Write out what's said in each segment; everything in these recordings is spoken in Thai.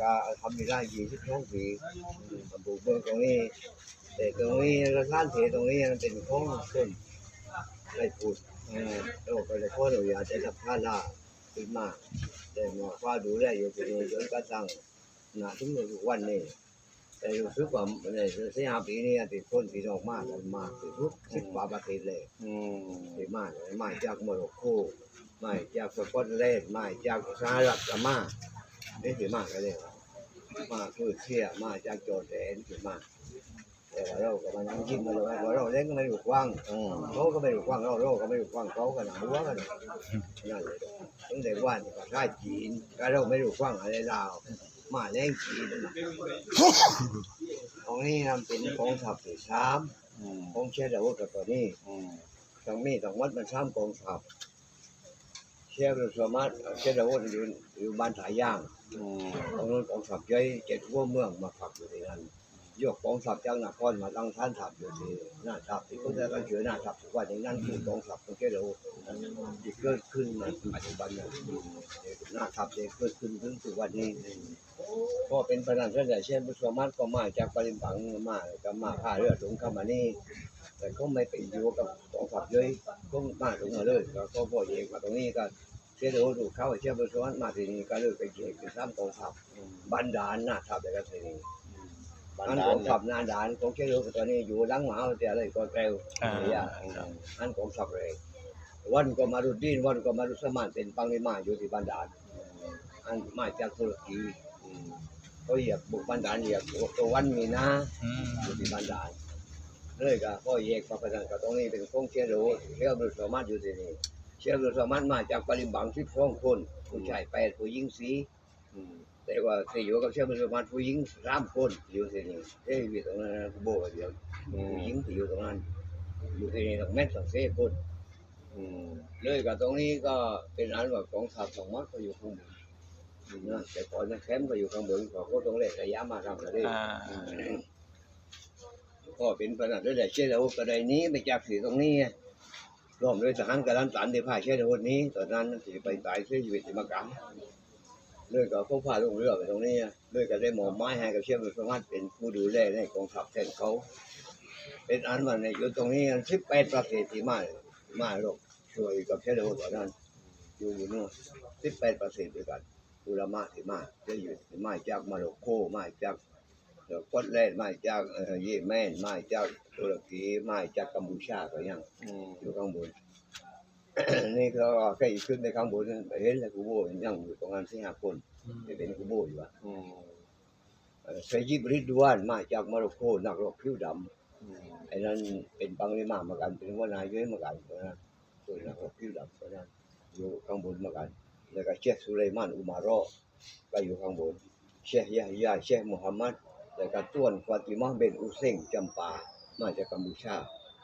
ก็ทำอยู่ได้ยี่สิบสองปีมาปลูกเมืองตรงนี้ แต่ตรงนี้สถานที่ตรงนี้มันเป็นของคนไรพูดเออเราก็เลยขออนุญาตจะทำท่าล่าขึ้นมาแต่หมอฟ้าดูแลอยู่ที่นี่จนกระทั่งหนาถึงวันนี้แต่รู้สึกว่าในสี่ห้าปีนี้ติดคนที่ออกมากมากที่สุดสิบกว่าประเทศเลยอืมที่มาเลยมาจากโมร็อกโกมาจากสกอตแลนด์มาจากสหรัฐก็มริกา นี่ที่มากันเลยมาคือเชียมาจากจอร์แดนที่มาแต่ว่าเราก็มานั่งกินมาเลยว่าเราเล่นก็ไม่รู้กว้างอืมเขาก็ไม่รู้กว้างเราเราก็ไม่รู้กว้างเขาก็หนังหัวกันนั่นเลยตั้งแต่วันก็ได้จีนก็เราไม่รู้กว้างอะไรลาวมาแรงจีนตรงนี้นำเป็นกองทัพที่สามอืมกองเชียร์ดาวกับตัวนี้อืมตรงนี้ตรงวัดมันสามกองทัพ เชียร์เราสามารถเชียร์ดาวอยู่อยู่บ้านถ่ายย่างอืมตรงนั้นกองทัพย่อยเจ็ดหัวเมืองมาพักอยู่ที่นั่นยกกองทัพจากนครมาตั้งท่านทัพอยู่ที่หน้าทัพที่เขาจะตั้งเชือหน้าทัพทุกวันนี้นั่นคือกองทัพของเชียร์ดาวที่เกิดขึ้นในปัจจุบันนั้นหน้าทัพที่เกิดขึ้นถึงทุกวันนี้ก็เป็นประธานเรื่องเช่นผู้สมัครก็มาจากปริมปังมาก็มาพาเรือลงเข้ามานี่แต่ก็ไม่ไปอยู่กับกองทัพเลยก็มาลงมาเลยก็ก็พ่อเองมาตรงนี้ก็ เชื่อดูเข้าเชื่อผู้สมัครมาที่นี่ก็เลยไปเกี่ยวกับสามกองทัพบันดาลหน้าทัพเลยก็ที่นี่บ้านอันดากอนงทัพหน้าด่านของเชื่อดูตอนนี้อยู่หลังมหาวิทยาลัยก็เร็วอ่าเนี่ยอันกองทัพเลยวันก็มารุดดินวันก็มารุสมานเป็นปังนิมาอยู่ที่บันดาลอันมาจากตุรกีอืมเขาเหยียบบุกบันดาลเหยียบตัววันมีนะอืมอยู่ที่บันดาลเลยก็พ่อเอกมาประทันกับตรงนี้เป็นคงเชียร์โรเชียร์บุตรสามารถอยู่ที่นี่ เชียร์บุตรสามารถมาจากปริมบังสิบสองคนผู้ชายแปดผู้หญิงสี่อืมแต่ว่าที่อยู่กับเชียร์บุตรสามารถผู้หญิงสามคนอยู่ที่นี่เอ้ยอยู่ตรงนั้นนะกูโบกเดียวอืผู้มหญิงที่อยู่ตรงนั้น อยู่ที่นี่ต้องแม่นต้องเสียคนอืมเลยกับตรงนี้ก็เป็นอันว่ากองทัพสองมัดก็อยู่ข้างบนนะแต่ก่อนนะแคมป์ก็อยู่ข้างบนเขาก็ต้องเล่นระยะมาทำกันเลยอ่าก็เป็นปัญหาด้วยแต่เชื่อแล้วกระไดนี้ไปจากสีตรงนี้ ร่วมด้วยทหารกระดันตันที่พาเชื่อแล้วนี้ตอนนั้นที่ไปตายเสียชีวิตที่มากำเลยก็เขาพาลงเรือไปตรงนี้เลยก็ได้หมอบไม้ให้กับเชื่อมันสมารถเป็นผู้ดูแลในกองทัพแทนเขา เป็นอันว่าในอยู่ตรงนี้สิบแปดประเทศที่มามาลงช่วยกับเชื่อแล้วตอนนั้น อยู่อยู่นู่นสิบแปดประเทศด้วยกันอุลามะที่มาจะอยู่ที่มาจากมาโรโกมาจาก กดแล่นมาจากเอ่อเยเมนมาจากตุรกีมาจากกัมพูชาก็ยังอยู่ข้างบนนี่ก็แค่อีกขึ้นไปข้างบนเห็นแล้วกูโบยังอยู่ตรงนั้นสี่ห้าคนเป็นกูโบอยู่อะเอ่อเซยิบริดวานมาจากโมร็อกโกนักรบผิวดำไอ้นั้นเป็นปังเลมาเหมือนกันเป็นว่านายเยอะเหมือนกันเพราะนั้นส่วนักรบผิวดำเพราะนั้นอยู่ข้างบนเหมือนกัน แล้วก็เชคสุไลมานอุมารอก็อยู่ข้างบนเชคยะฮยาเชคมุฮัมมัด แล้วก็ต้วนฟาติมาเบนอุเซงจำปา มาจากกัมพูชา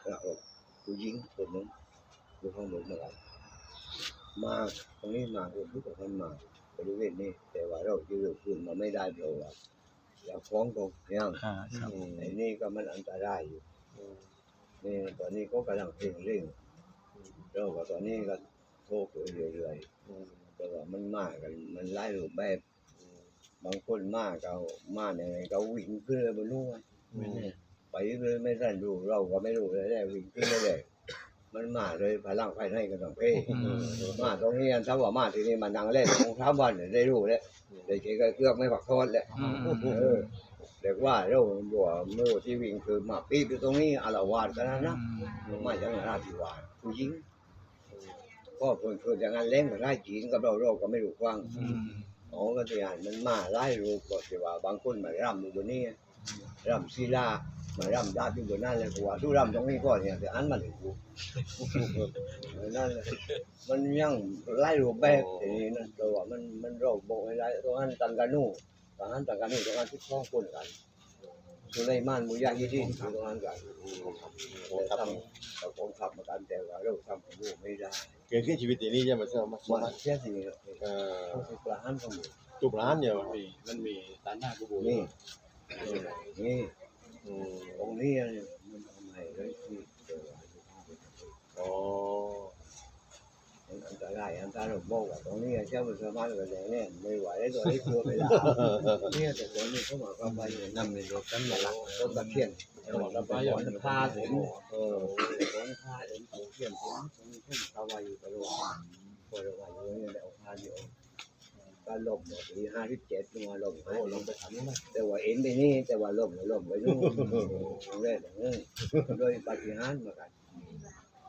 แล้วก็ผู้หญิงคนหนึงอยู่ข้างบนเหมือนกันมาตรงนี้มาคือทุกคนมาบริเวณนี้ แต่ว่าเราจะอยู่คืนมาไม่ได้เพราะว่าอยากฟ้องตรงยังอ่าครับอืมไอ้นี่ก็มันอันตรายอยู่อืมนี่ตอนนี้ก็กำลังเพ่งเร่งเราก็ตอนนี้ก็โทรไปเรื่อยอืมๆแต่ว่ามันมากันมันไล่รูปแบบ บางคนมาก็มาเนี่ยไงก็วิ่งขึ้นเลยบนนู้นอืมไปเลยไม่ทันดูเราก็ไม่รู้เลยได้วิ่งขึ้นเลยเลยมันมาเลยพลังภายในก็ต้องเพ่อืมมาตรงนี้ถ้าว่ามาที่นี่มานั่งเล่นของท้าวันเนี่ยได้รู้แล้วได้เช็คเครื่องไม่ฝักทอดแล้วอืมเออเด็กว่าเราบัวเมื่อที่วิ่งคือมาปีบอยู่ตรงนี้อารวาสกันนะนะมาจากนราธิวาสผู้หญิงก็เพิ่นเพิ่นอย่างนั้นเล่นกับไล่จีนกับเราเราก็ไม่รู้ฟัง อืมอ๋อก็ที่อ่านมันมาไล่รูปก็ที่ว่าบางคนมารำอยู่บนนี้รำศิลามารำดาบอยู่บนนั้นเลยกูว่าทุรำตรงนี้ก่อนเนี่ยแต่อันมันเลยกูนั่นแหละมันยังไล่รูปแบบทีนี้นั่นตัวว่ามันมันเราบอกให้ไล่ตรงนั้นตังกานูตรงนั้นตังกานูตรงนั้นที่คล้องคนกันสุไลมานมุยาฮิดินอยู่ตรงนั้นกันโอ้แต่ครับทำกับ ผมขับมากันแต่ว่าเราทำกับลูกไม่ได้เกิดขึ้นชีวิตนี้ใช่ไหมเสื้อมามาเสียสิเอ่อเขาสิกระหันกันหมดทุกร้านเนี่ยมันมีมันมีตานหน้ากูบูนี่นี่อืมตรงนี้เนี่ยมันทำไมเลยที่เจอ อ๋อ ไอ้ มันอันตรายอันตรายบอกว่าตรงนี้เชื่อมันสมารถกันแล้วเนี่ยไม่ไหวแล้ตัวนี้กลัวไปแล้วเนี่ยแต่ตอนนี้เขาบอกว่าไปนำในรถกันมาลักต้นตะเคียนเขาบอกเราไปย้อนพาถึงเออย้อนพาถึงตะเคียนถึงตรงนี้ขึ้นเขาไว้อยู่ตลอดพอเราไว้อยู่เนี่ยเอาพาอยู่ก็ลมปีห้าสิบเจ็ดมาลมโอ้ลงไปทำนี่นแต่ว่าเอ็นไปนี่แต่ว่าลมลมไปนู่นเรื่อยๆโดยปฏิหารมากัน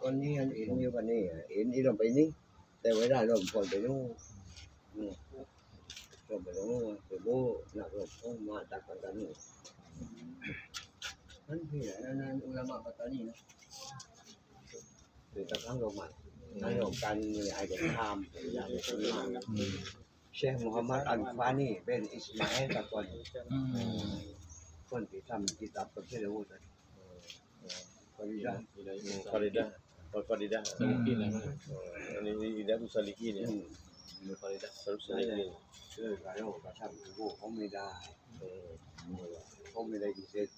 วันนี้อันเอ็นอยู่วันนี้เอ็นอีลมไปนี่ แต่เวลาลมคนไปนู่นลมไปนู่นไปโบหนักลมต้องมาตักกันกันนี่นั่นที่ไหนนั่นอุลามะปัตตานีนะคือตะครั้งลมมันนั่นลมกันไอ้เด็กทำอย่างนี้เชคมูฮัมหมัดอัลฟานีเป็นอิสมาเอลตะกอนคนที่ทำกิจกับเชลวูดคนที่ได้มีอะไรอืมีมฟฟลอริดาฟลอริดาสลิกินอะไรมั้งอันนี้อีดับซา Florida. Saliki lah. Ini ini dia tu Saliki ni. Florida. Saliki ni. ชื่อไรโอกระชับกูเขาไม่ได้เขาไม่ได้กี่เซต